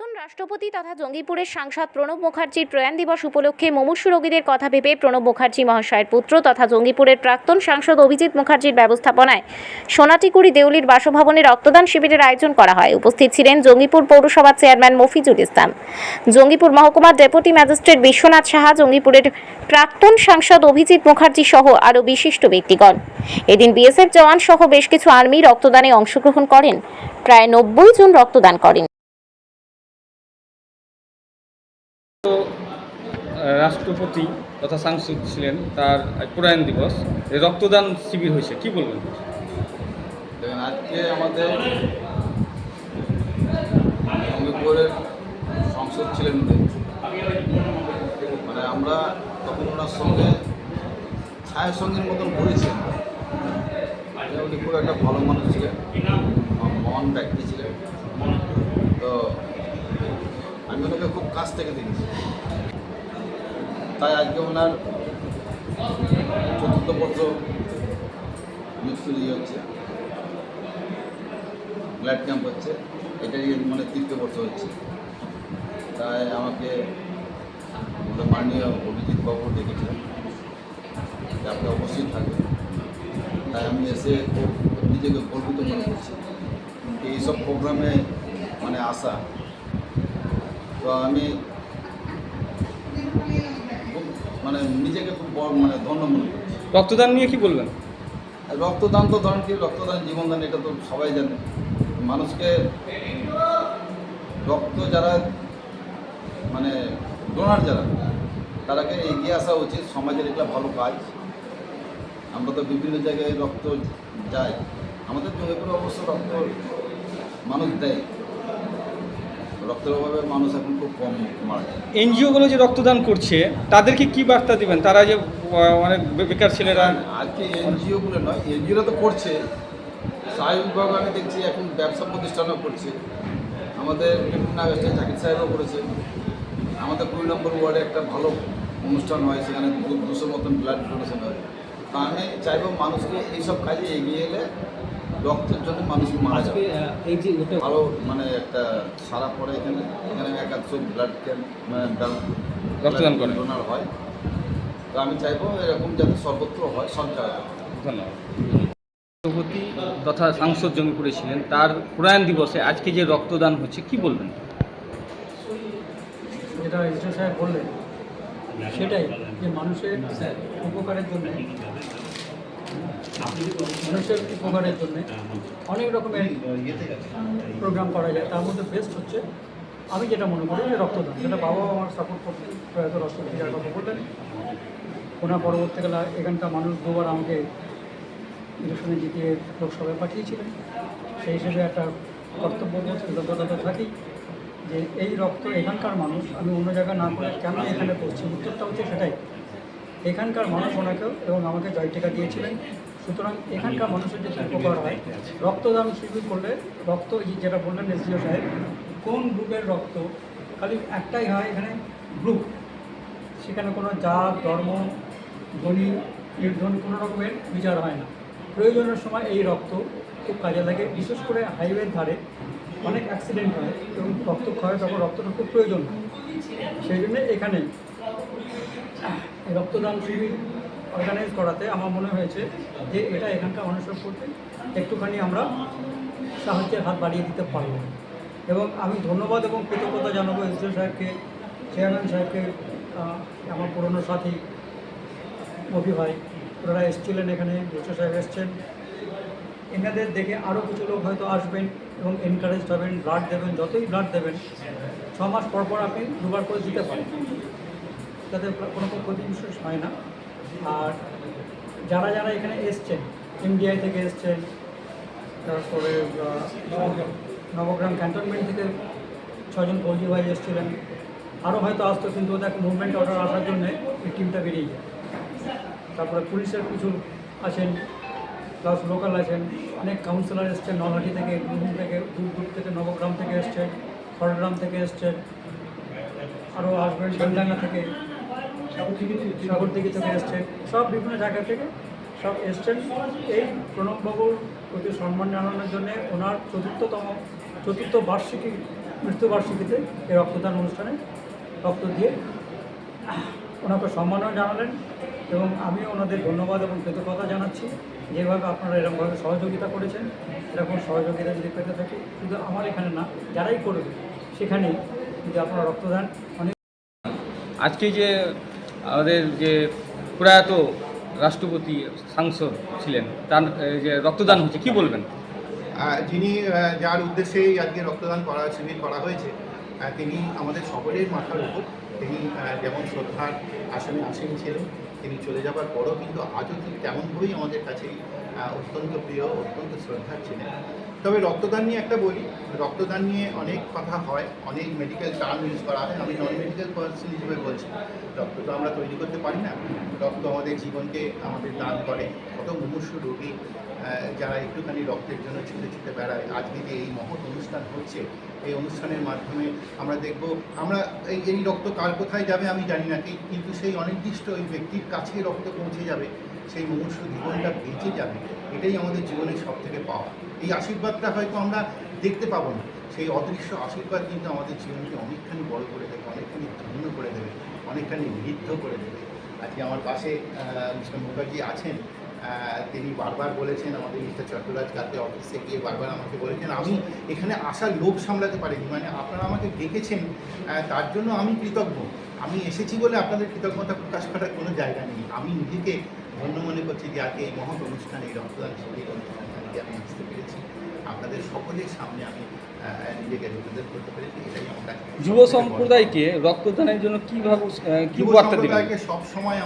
প্রাক্তন রাষ্ট্রপতি তথা জঙ্গিপুরের সাংসদ প্রণব মুখার্জির প্রয়াণ দিবস উপলক্ষে মুমূর্ষু রোগীদের কথা ভেবে প্রণব মুখার্জি মহাশয়ের পুত্র তথা জঙ্গিপুরের প্রাক্তন সাংসদ অভিজিৎ মুখার্জির ব্যবস্থাপনায় সোনাটিকুড়ি দেউলির বাসভবনে রক্তদান শিবিরের আয়োজন করা হয়। উপস্থিত ছিলেন জঙ্গিপুর পৌরসভার চেয়ারম্যান মফিজুল ইসলাম। জঙ্গিপুর মহকুমার ডেপুটি ম্যাজিস্ট্রেট বিশ্বনাথ সাহা, জঙ্গিপুরের প্রাক্তন সাংসদ অভিজিৎ মুখার্জি সহ আরও বিশিষ্ট ব্যক্তিগণ। এদিন বিএসএফ জওয়ান সহ বেশ কিছু আর্মি রক্তদানে অংশগ্রহণ করেন। প্রায় নব্বই জন রক্তদান করেন। রাষ্ট্রপতি তথা সাংসদ ছিলেন তার প্রয়াণ দিবস। রক্তদান শিবির হয়েছে, কি বলবেন? আজকে আমাদের অঙ্গিপুরের সংসদ ছিলেন মানে আমরা তখন ওনার সঙ্গে ছায়া সঙ্গীর মতন পড়েছেন উনি খুব একটা ভালো মানুষ ছিলেন মহান ব্যক্তি ছিলেন। তো আমি ওনাকে খুব কাছ থেকে দেখেছি। তাই আজকে ওনার চতুর্থ মৃত্যু ইয়ে হচ্ছে ব্লাড ক্যাম্প হচ্ছে, এটারই মানে তৃতীয় বর্ষ হচ্ছে। তাই আমাকে মাননীয় অভিজিৎ বাবু ডেকেছিলেন আপনি অবশ্যই থাকবেন। তাই আমি এসে নিজেকে গর্বিত মনে করছি। এইসব প্রোগ্রামে মানে আসা। তো আমি মানে নিজেকে খুব বড় মানে ধন্য মনে করছি। রক্তদান নিয়ে কি বলবেন? রক্তদান তো ধরেন কি রক্তদান জীবনদান এটা তো সবাই জানে। মানুষকে রক্ত যারা মানে ডোনার যারা তারাকে এগিয়ে আসা উচিত সমাজের এটা ভালো কাজ। আমরা তো বিভিন্ন জায়গায় রক্ত যাই আমাদের জমিপুরে অবশ্য রক্ত মানুষ দেয়। রক্তের অভাবে মানুষ এখন খুব কম মারা যায় এনজিওগুলো যে রক্তদান করছে তাদেরকে কি বার্তা দিবেন? তারা যে অনেক বেকার ছেলেরা আজকে এনজিওগুলো নয় এনজিওরা তো করছে। স্বাভাবিকভাবে আমি দেখছি এখন ব্যবসা প্রতিষ্ঠানও করছে। আমাদের বিভিন্ন আগস্টে জাকির সাহেবও করেছে। আমাদের কুড়ি নম্বর ওয়ার্ডে একটা ভালো অনুষ্ঠান হয় সেখানে দুশো মতন ব্লাড ডোনেশন হয়। তো আমি চাইব মানুষকে এইসব কাজে এগিয়ে এলে রক্তের জন্য মানুষ মারা আজকে যাবে এই যে ওটা ভালো মানে একটা সারা পড়ে এখানে। এখানে একাদশো ব্লাড ক্যাম্প মানে রক্তদান করে। ডোনার হয়। তো আমি চাইব এরকম যাতে সর্বত্র হয় সব জায়গায় ধন্যবাদ। তথা সাংসদ জমি করেছিলেন তার প্রয়াণ দিবসে আজকে যে রক্তদান হচ্ছে কি বলবেন? যেটা রেজিস্ট্রার সাহেব বললেন সেটাই যে মানুষের উপকারের জন্য মানুষের উপকারের জন্য অনেক রকমের প্রোগ্রাম করা যায়। তার মধ্যে বেস্ট হচ্ছে, আমি যেটা মনে করি যে রক্তদান। যেটা বাবাও আমার সাপোর্ট করতেন, প্রয়াত রাষ্ট্রপতি যার কথা বললেন। ওনার পরবর্তীকালে এখানকার মানুষ দুবার আমাকে ইলেকশনে জিতিয়ে লোকসভায় পাঠিয়েছিলেন। সেই হিসেবে একটা কর্তব্যবোধ কৃতজ্ঞতা থাকি যে এই রক্ত এখানকার মানুষ, আমি অন্য জায়গায় না করে কেন এখানে করছি উত্তরটা হচ্ছে সেটাই। এখানকার মানুষ ওনাকেও এবং আমাকে জয় টিকা দিয়েছিলেন। সুতরাং এখানকার মানুষের যে উপকার হয়, রক্তদান শিবির করলে রক্ত যেটা বললেন এসডিও সাহেব, কোন গ্রুপের রক্ত? খালি একটাই হয় এখানে, গ্রুপ। সেখানে কোনো জাত, ধর্ম ধনী নির্ধন কোনো রকমের বিচার হয় না। প্রয়োজনের সময় এই রক্ত খুব কাজে লাগে, বিশেষ করে হাইওয়ের ধারে অনেক অ্যাক্সিডেন্ট হয় এবং রক্ত ক্ষয়, তখন রক্তটা খুব প্রয়োজন সেই জন্য এখানে রক্তদান শিবির অর্গানাইজ করাতে আমার মনে হয়েছে যে এটা এখানকার মানুষের প্রতি একটুখানি আমরা সাহায্যের হাত বাড়িয়ে দিতে পারব। এবং আমি ধন্যবাদ এবং কৃতজ্ঞতা জানাব এসডিও সাহেবকে চেয়ারম্যান সাহেবকে আমার পুরনো সাথী মফি ভাই, ওনারা এসেছিলেন এখানে এসডিও সাহেব এসছেন। এনাদের দেখে আরও কিছু লোক হয়তো আসবেন এবং এনকারেজ হবেন ব্লাড দেবেন, যতই ব্লাড দেবেন, ছ মাস পর পর আপনি দুবার করে দিতে পারেন। যাতে কোনো ক্ষতি বিশেষ হয় না। আর যারা যারা এখানে এসছেন, এমডিআই থেকে এসছেন, তারপরে নবগ্রাম ক্যান্টনমেন্ট থেকে ছজন ফৌজি ভাই এসেছিলেন। আরও হয়তো আসতো, কিন্তু ওদের মুভমেন্ট অর্ডার আসার জন্য এই টিমটা বেরিয়ে যায়। তারপরে পুলিশের কিছু আছেন প্লাস লোকাল আছেন, অনেক কাউন্সিলর এসছেন, নলহাটি থেকে, বীরভূম থেকে দূর দূর থেকে, নবগ্রাম থেকে এসছেন, খড়গ্রাম থেকে এসছেন আরও আসবেন, বেলডাঙ্গা থেকে। সাগরদিঘি থেকে চলে এসছেন সব বিভিন্ন জায়গা থেকে সব এসছেন। এই প্রণববাবুর প্রতি সম্মান জানানোর জন্যে ওনার চতুর্থতম, চতুর্থ বার্ষিকী মৃত্যুবার্ষিকীতে এই রক্তদান অনুষ্ঠানে রক্ত দিয়ে ওনাকে সম্মানও জানালেন এবং আমি ওনাদের ধন্যবাদ এবং কৃতজ্ঞতা জানাচ্ছি। যেভাবে আপনারা এরকমভাবে সহযোগিতা করেছেন, এরকম সহযোগিতা যদি পেতে থাকি, শুধু আমার এখানে না, যারাই করবে সেখানেই যদি আপনারা রক্তদান, অনেক আজকে যে আমাদের যে প্রয়াত রাষ্ট্রপতি সাংসদ ছিলেন, তার যে রক্তদান হচ্ছে কি বলবেন? যিনি যার উদ্দেশ্যেই আজকে রক্তদান করা, শিবির করা হয়েছে তিনি আমাদের সকলের মাথার উপর, তিনি যেমন শ্রদ্ধার আসনে আসেন ছিলেন, তিনি চলে যাবার পরও কিন্তু আজও ঠিক তেমনভাবেই আমাদের কাছে অত্যন্ত প্রিয়, অত্যন্ত শ্রদ্ধার ছিলেন। তবে রক্তদান নিয়ে একটা বলি, রক্তদান নিয়ে অনেক কথা হয়, অনেক মেডিকেল টার্ম ইউজ করা হয়, আমি নন মেডিকেল পার্সন হিসেবে বলছি। রক্ত তো আমরা তৈরি করতে পারি না, রক্ত আমাদের জীবনকে আমাদের দান করে। কত মুমূর্ষু রোগী যারা একটুখানি রক্তের জন্য ছুটে ছুটে বেড়ায়। আজকে যে এই মহৎ অনুষ্ঠান হচ্ছে, এই অনুষ্ঠানের মাধ্যমে আমরা দেখব, আমরা এই রক্ত কার কোথায় যাবে আমি জানি না কিন্তু সেই অনির্দিষ্ট ওই ব্যক্তির কাছে রক্ত পৌঁছে যাবে। সেই মনুষ্য জীবনটা বেঁচে যাবে, এটাই আমাদের জীবনের সব থেকে পাওয়া। এই আশীর্বাদটা হয়তো আমরা দেখতে পাবো না। সেই অদৃশ্য আশীর্বাদ কিন্তু আমাদের জীবনকে অনেকখানি বড় করে দেবে, অনেকখানি ধন্য করে দেবে, অনেকখানি বৃদ্ধ করে দেবে। আজকে আমার পাশে মিস্টার মুখার্জি আছেন। তিনি বারবার বলেছেন আমাদের মিস্টার চট্টরাজ কালকে অফিসে গিয়ে বারবার আমাকে বলেছেন, আমি এখানে আসার লোভ সামলাতে পারিনি। মানে আপনারা আমাকে ডেকেছেন তার জন্য আমি কৃতজ্ঞ। আমি এসেছি বলে আপনাদের কৃতজ্ঞতা প্রকাশ করার কোনো জায়গা নেই। আমি নিজেকে ধন্য মনে করছি যে আজকে এই মহৎ অনুষ্ঠানে এই রক্তদান শিবির অনুষ্ঠানে আমি আসতে পেরেছি। আপনাদের সকলের সামনে আমি নিজেকে রিপ্রেজেন্ট করতে পেরেছি এটাই আমার যুব সম্প্রদায়কে রক্তদানের জন্য কীভাবে কি বার্তা দিবেন সব সবসময়